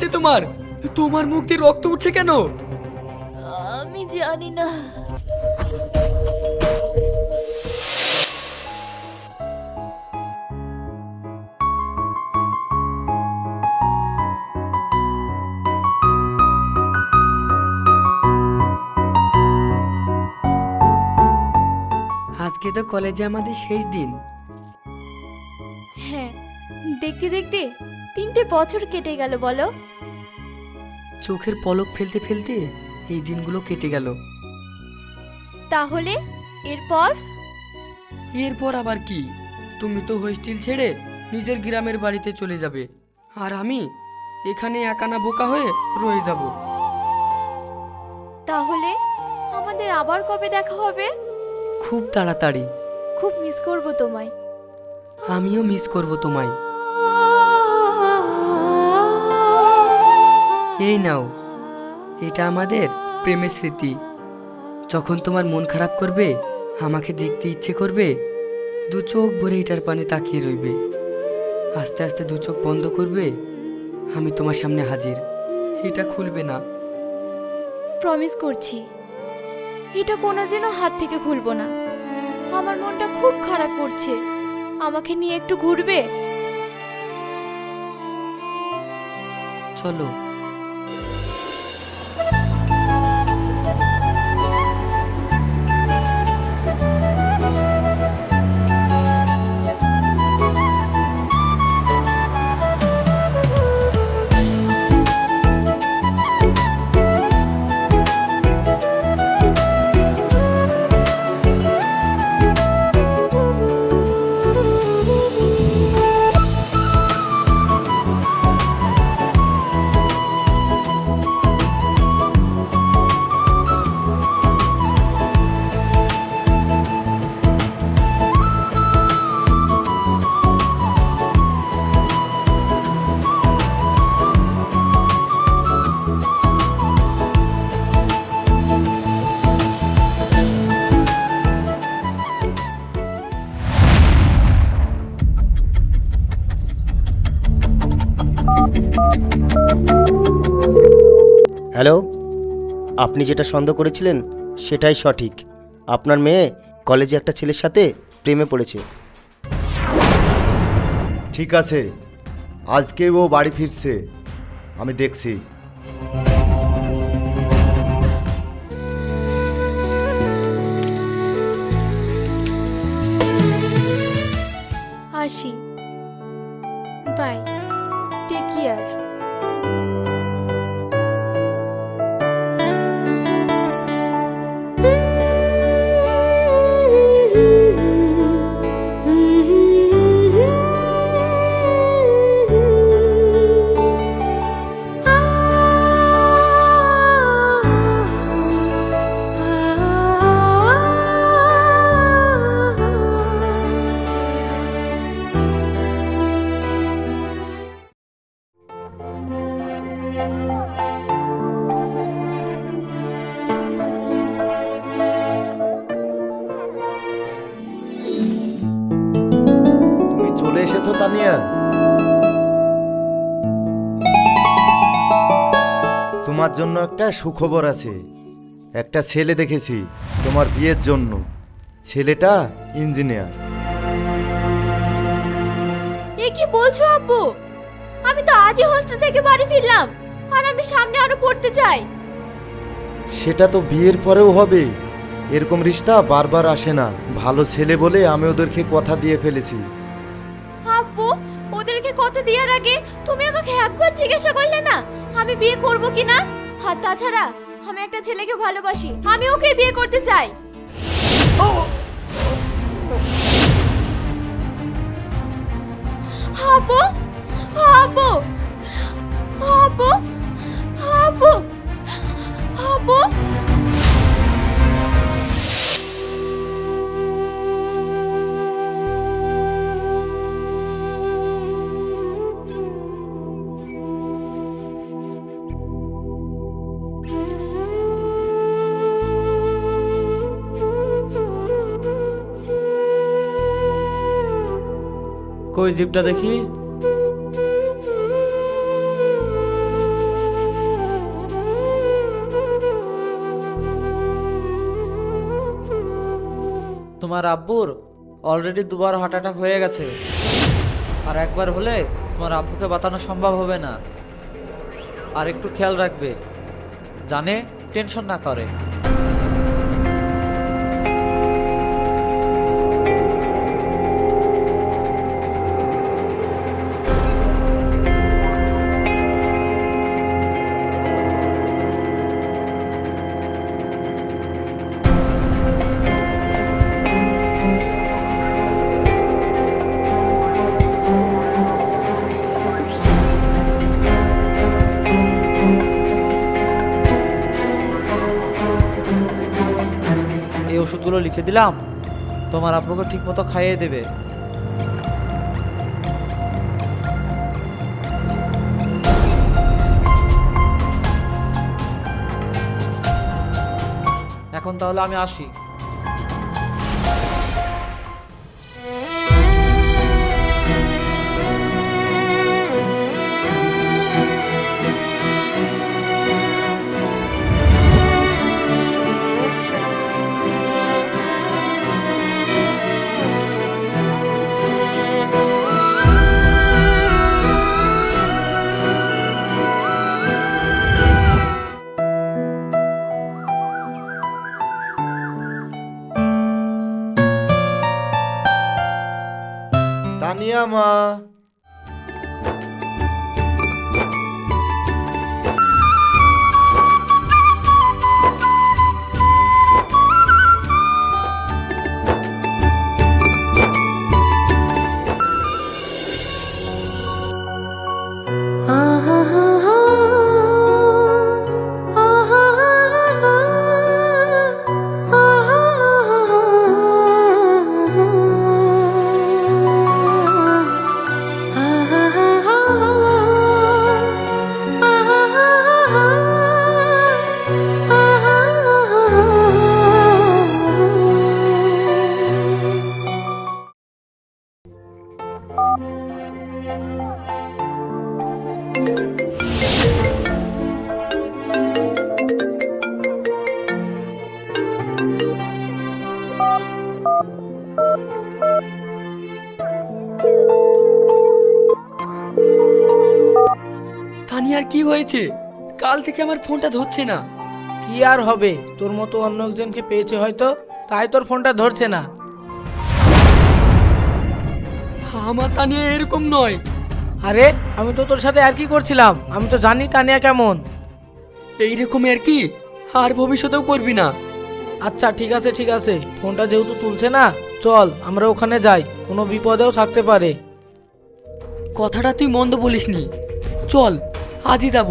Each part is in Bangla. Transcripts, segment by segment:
হয়েছে তোমার? তোমার মুখ দিয়ে রক্ত উঠছে কেন? আমি জানি না। আজকে তো কলেজে আমাদের শেষ দিন। হ্যাঁ দেখতে দেখতে তিনটে বছর কেটে গেল বলো। চোখের পলক ফেলতে ফেলতে এই দিনগুলো কেটে গেল। তাহলে এরপর? এরপর আবার কি? তুমি তো হোস্টেল ছেড়ে নিজের গ্রামের বাড়িতে চলে যাবে। আর আমি এখানে একানা বোকা হয়ে রয়ে যাব। তাহলে আমাদের আবার কবে দেখা হবে? খুব তাড়াতাড়ি। খুব মিস করব তোমায়। আমিও মিস করব তোমায়। এই নাও এটা আমাদের প্রেমের স্মৃতি। যখন তোমার মন খারাপ করবে আমাকে দেখতে ইচ্ছে করবে দু চোখ ভরে এটার পানে তাকিয়ে রইবে। আস্তে আস্তে দু চোখ বন্ধ করবে আমি তোমার সামনে হাজির। এটা খুলবে না। প্রমিস করছি। এটা কোনোদিনও হাত থেকে খুলবো না। আমার মনটা খুব খারাপ করছে। আমাকে নিয়ে একটু ঘুরবে? চলো। আপনি যেটা সন্দেহ করেছিলেন সেটাই সঠিক। আপনার মেয়ে কলেজে একটা ছেলের সাথে প্রেমে পড়েছে। ঠিক আছে। আজকে ও বাড়ি ফিরছে। আমি দেখছি। এসেছ তানিয়া তোমার জন্য একটা সুখবর আছে। একটা ছেলে দেখেছি তোমার বিয়ের জন্য। ছেলেটা ইঞ্জিনিয়ার। এ কি বলছো আব্বু? আমি তো আজই হোস্টেল থেকে বাড়ি ফিরলাম আর আমি সামনে আরও পড়তে চাই। সেটা তো বিয়ের পরেও হবে। এরকম রিশতা বারবার আসে না। ভালো ছেলে বলে আমি ওদেরকে কথা দিয়ে ফেলেছি। আব্বু, ওদেরকে কত দেওয়ার আগে তুমি আমাকে একবার জিজ্ঞাসা করলে না, আমি বিয়ে করব কি না? আর তাছাড়া, আমি একটা ছেলেকে ভালোবাসি, আমি ওকে বিয়ে করতে চাই। আব্বু আব্বু আব্বু আব্বু আব্বু ওই জিপটা দেখি? তোমার আব্বুর অলরেডি দুবার হার্ট অ্যাটাক হয়ে গেছে। আর একবার হলে তোমার আব্বুকে বাঁচানো সম্ভব হবে না। আর একটু খেয়াল রাখবে, জানে টেনশন না করে। ওষুধগুলো লিখে দিলাম তোমার আপনাকে ঠিক মতো খাইয়ে দেবে। এখন তাহলে আমি আসি। থেকে আমার ফোনটা ধরছে না। কি আর হবে? তোর মতো অন্য একজনকে পেয়েছে হয়তো তাই তোর ফোনটা ধরছে না। আমার তানিয়া এরকম নয়। আরে আমি তো তোর সাথে আর কি করছিলাম? আমি তো জানি তানিয়া কেমন। এইরকম আর কি? আর ভবিষ্যতেও করবি না। আচ্ছা ঠিক আছে ঠিক আছে। ফোনটা যেহেতু তুলছে না চল আমরা ওখানে যাই। কোনো বিপদেও থাকতে পারে। কথাটা তুই মন্দ বলিসনি। চল আজই যাব।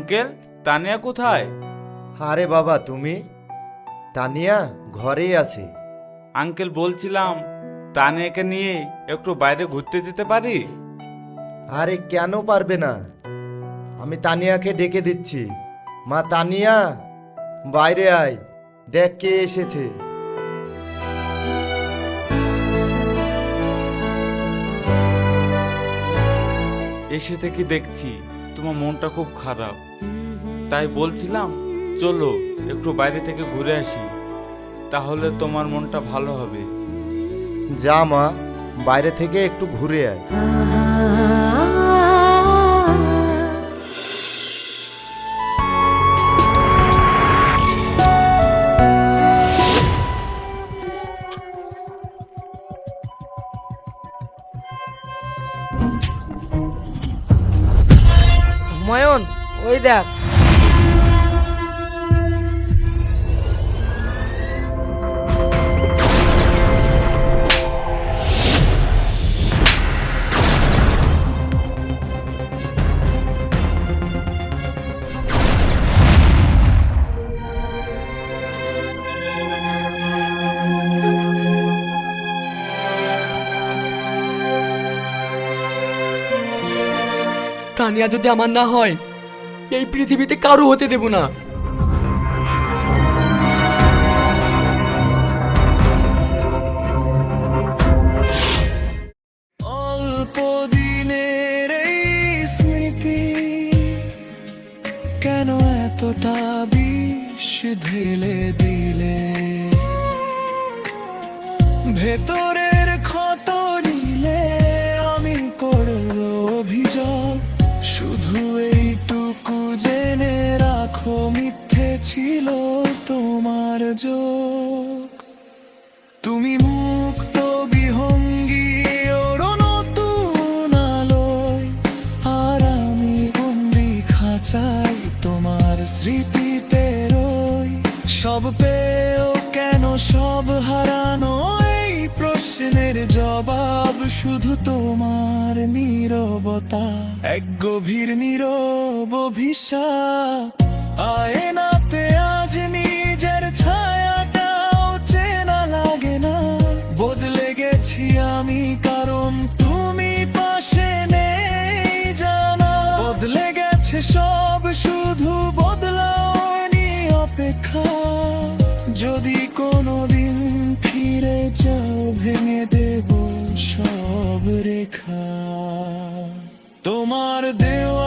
আঙ্কেল তানিয়া কোথায়? আরে বাবা তুমি? তানিয়া ঘরেই আছে। আঙ্কেল বলছিলাম তানিয়াকে নিয়ে একটু বাইরে ঘুরতে যেতে পারি? আরে কেন পারবে না? আমি তানিয়াকে ডেকে দিচ্ছি। মা তানিয়া বাইরে আয়। দেখ কে এসেছে। এসে থেকে দেখছি? তোমার মনটা খুব খারাপ। তাই বলছিলাম চলো একটু বাইরে থেকে ঘুরে আসি তাহলে তোমার মনটা ভালো হবে। যা মা বাইরে থেকে একটু ঘুরে আয়। দেখ। তানিয়া যদি আমার না হয় এই পৃথিবীতে কারও হতে দেব না। কেন এতটা বিষ ঢেলে দিলে? ভেতরে যোগ তুমি মুক্ত বিহঙ্গি, ওর নতুন আলোয়। আর আমি বন্দি খাঁচাই তোমার স্মৃতিতে রই। সব পেয়েও কেন সব হারানো? এই প্রশ্নের জবাব শুধু তোমার নীরবতা। এক গভীর নীরব অভিশাপ। আয়নাতে আজ নিজের ছায়াটাও চেনা লাগে না। বদলে গেছি আমি, কারণ তুমি পাশে নেই জানা। বদলে গেছে সব, শুধু বদলাওনি অপেক্ষা। যদি কোনোদিন ফিরে যাও ভেঙে দেব সব রেখা। তোমার দেওয়া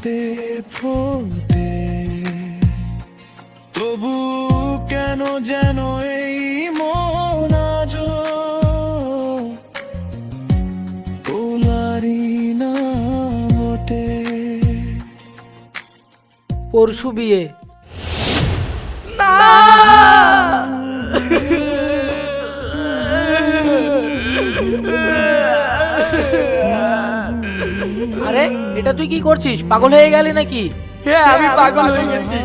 হাতে ফোটে। তবু কেন যেন এই মন আজ কোলারি না মোটে। পরশু বিয়ে। আরে এটা তুই কি করছিস? পাগল হয়ে গেলি নাকি? হ্যাঁ আমি পাগল হয়ে গেছি।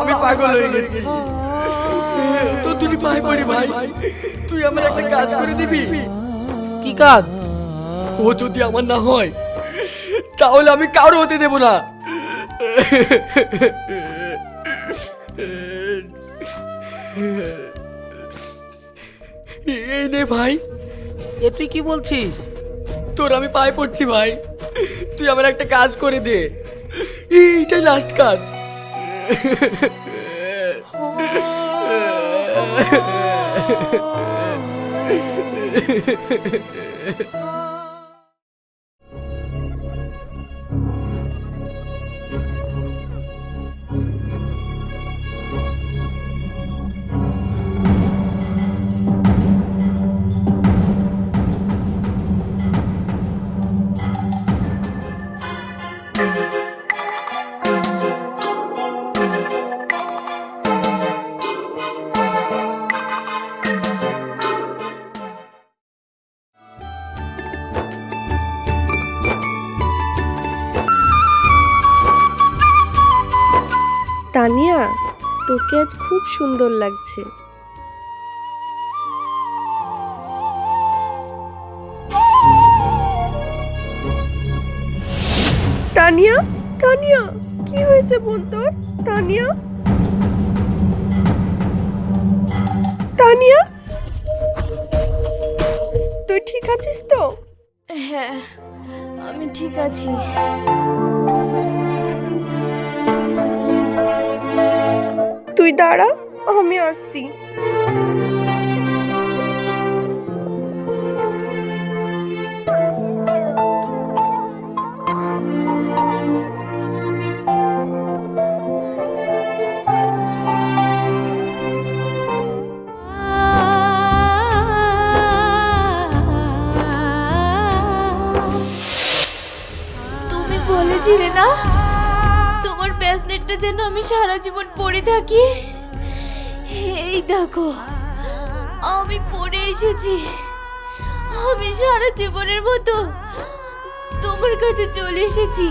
আমি পাগল হয়ে গেছি। তো তুই পায়ে পড়ি ভাই। তুই আমার একটা কাজ করে দিবি। কি কাজ? ও যদি আমার না হয় তাহলে আমি কারও হতে দেব না। এই নে ভাই। এ তুই কি বলছিস? তোর আমি পায়ে পড়ছি ভাই। তুই আমার একটা কাজ করে দে। এইটাই লাস্ট কাজ। তানিয়া তোকে আজ খুব সুন্দর লাগছে। তানিয়া তানিয়া, কি হয়েছে বোন তোর? তানিয়া? তানিয়া? তুই ঠিক আছিস তো? হ্যাঁ আমি ঠিক আছি। তুই দাঁড়া আমি আসছি। তুমি বলেছিলে না? ব্যাসনেটটা যেন আমি সারা জীবন পরে থাকি। এই দেখো, আমি পরে এসেছি। আমি সারা জীবনের মতো তোমার কাছে চলে এসেছি।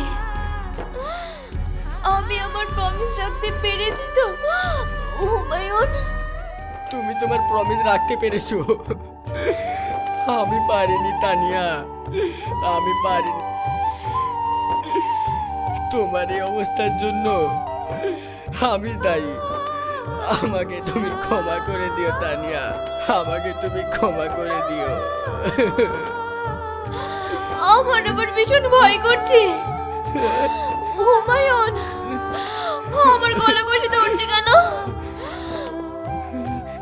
আমি আমার প্রমিস রাখতে পেরেছি তো, হুমায়ুন। তুমি তোমার প্রমিস রাখতে পেরেছ। আমি পারিনি, তানিয়া। আমি পারিনি। তোমার এই অবস্থার জন্য আমি দায়ী। আমাকে তুমি ক্ষমা করে দিও তানিয়া। আমাকে তুমি ক্ষমা করে দিও। আমার আবার ভীষণ ভয় করছে। হুমায়ুন আমার গলা কষে ধরছে কেন?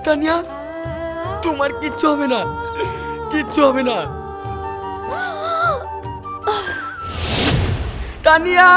তানিয়া তোমার কিচ্ছু হবে না কিচ্ছু হবে না। তানিয়া